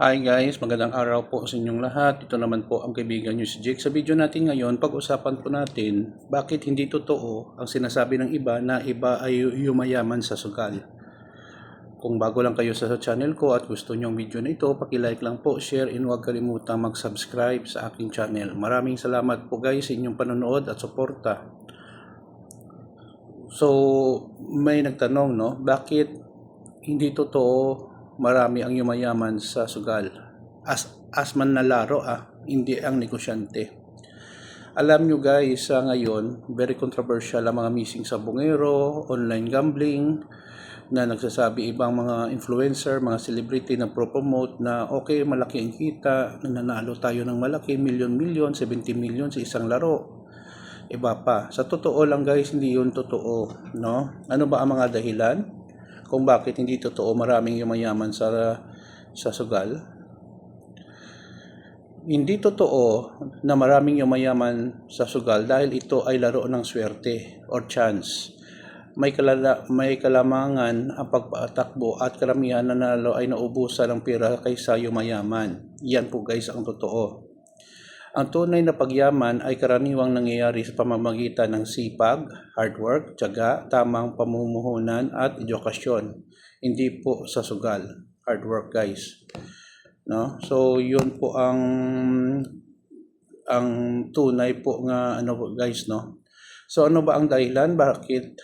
Hi guys, magandang araw po sa inyong lahat. Ito naman po ang kaibigan nyo si Jake. Sa video natin ngayon, pag-usapan po natin bakit hindi totoo ang sinasabi ng iba na iba ay yumayaman sa sugal. Kung bago lang kayo sa channel ko at gusto nyo ang video na ito, pakilike lang po, share, and huwag kalimutang mag-subscribe sa aking channel. Maraming salamat po guys sa inyong panonood at suporta. So, may nagtanong, no? Bakit hindi totoo marami ang yumayaman sa sugal? As, as man na laro, ah, hindi ang negosyante. Alam nyo guys, sa ngayon, very controversial ang mga missing sa bungero, online gambling, na nagsasabi ibang mga influencer, mga celebrity na pro-promote na okay, malaki ang kita, nananalo tayo ng malaki, milyon-milyon, 70 million sa isang laro iba pa. Sa totoo lang guys, hindi yun totoo, no? Ano ba ang mga dahilan kung bakit hindi totoo maraming yumayaman sa sa sugal? Hindi totoo na maraming yumayaman sa sugal dahil ito ay laro ng swerte or chance. May, kalala, may kalamangan ang pagpatakbo at karamihan na nalo ay naubusan ng pera kaysa yumayaman. Yan po guys ang totoo. Ang tunay na pagyaman ay karaniwang nangyayari sa pamamagitan ng sipag, hard work, tiyaga, tamang pamumuhunan at edukasyon. Hindi po sa sugal. Hard work guys. No? So yun po ang ang tunay po nga ano po, guys no. So ano ba ang dahilan bakit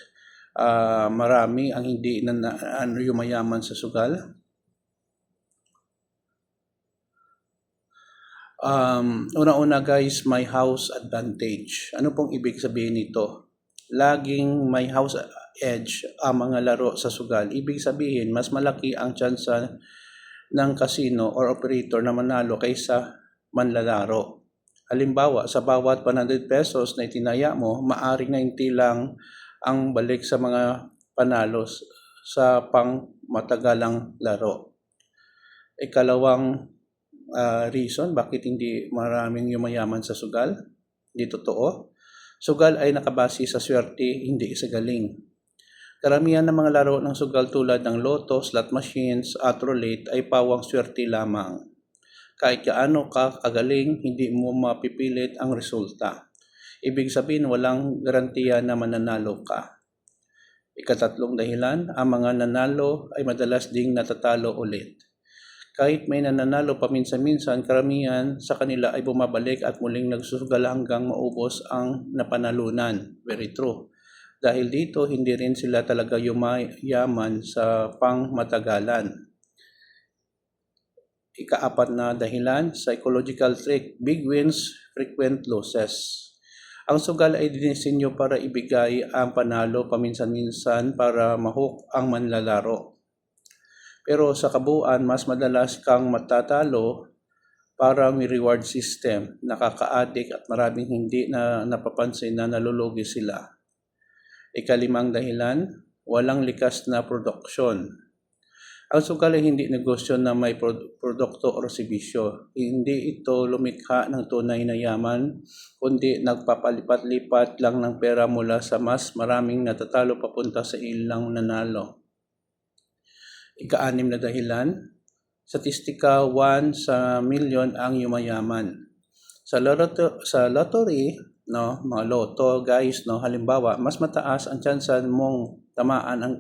ah, marami ang hindi na, na ano yumayaman sa sugal? Um, una-una guys, may house advantage. Ano pong ibig sabihin nito? Laging may house edge ang mga laro sa sugal. Ibig sabihin, mas malaki ang tsansa ng casino or operator na manalo kaysa manlalaro. Halimbawa, sa bawat 100 pesos na itinaya mo, maaring 90 lang ang balik sa mga panalo sa pang matagalang laro. Ikalawang ah, reason bakit hindi maraming yumayaman sa sugal. Hindi totoo. Sugal ay nakabase sa swerte, hindi sa galing. Karamihan ng mga laro ng sugal tulad ng loto, slot machines, at roulette ay pawang swerte lamang. Kahit kaano ka kagaling, hindi mo mapipilit ang resulta. Ibig sabihin, walang garantiya na mananalo ka. Ikatatlong dahilan, ang mga nanalo ay madalas ding natatalo ulit. Kahit may nananalo paminsan-minsan, karamihan sa kanila ay bumabalik at muling nagsusugal hanggang maubos ang napanalunan. Very true. Dahil dito, hindi rin sila talaga yumayaman sa pangmatagalan. Ikaapat na dahilan, psychological trick, big wins, frequent losses. Ang sugal ay dinisenyo para ibigay ang panalo paminsan-minsan para mahook ang manlalaro. Pero sa kabuuan, mas madalas kang matatalo para may reward system, nakaka-addict at maraming hindi na napapansin na nalulugi sila. Ikalimang dahilan, walang likas na production. Ang sugal hindi negosyo na may pro- produkto o serbisyo. Hindi ito lumikha ng tunay na yaman, kundi nagpapalipat-lipat lang ng pera mula sa mas maraming natatalo papunta sa ilang nanalo. Ika-anim na dahilan, statistika 1 sa milyon ang yumayaman. Sa lotto, sa lottery, no, mga loto, guys, no, halimbawa, mas mataas ang tsansa mong tamaan ang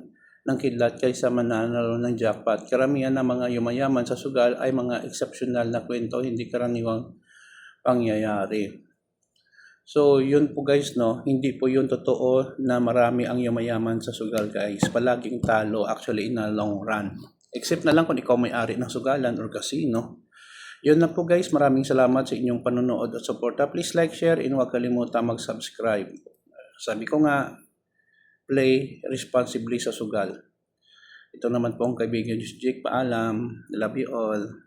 ng kidlat kaysa mananalo ng jackpot. Karamihan ng mga yumayaman sa sugal ay mga exceptional na kwento, hindi karaniwang pangyayari. So, yun po guys, no? Hindi po yun totoo na marami ang yumayaman sa sugal, guys. Palaging talo, actually, in a long run. Except na lang kung ikaw may-ari ng sugalan or casino. Yun na po guys, maraming salamat sa inyong panonood at suporta. Please like, share, and huwag kalimutan mag-subscribe. Sabi ko nga, play responsibly sa sugal. Ito naman po ang kaibigan Jake. Paalam. Love you all.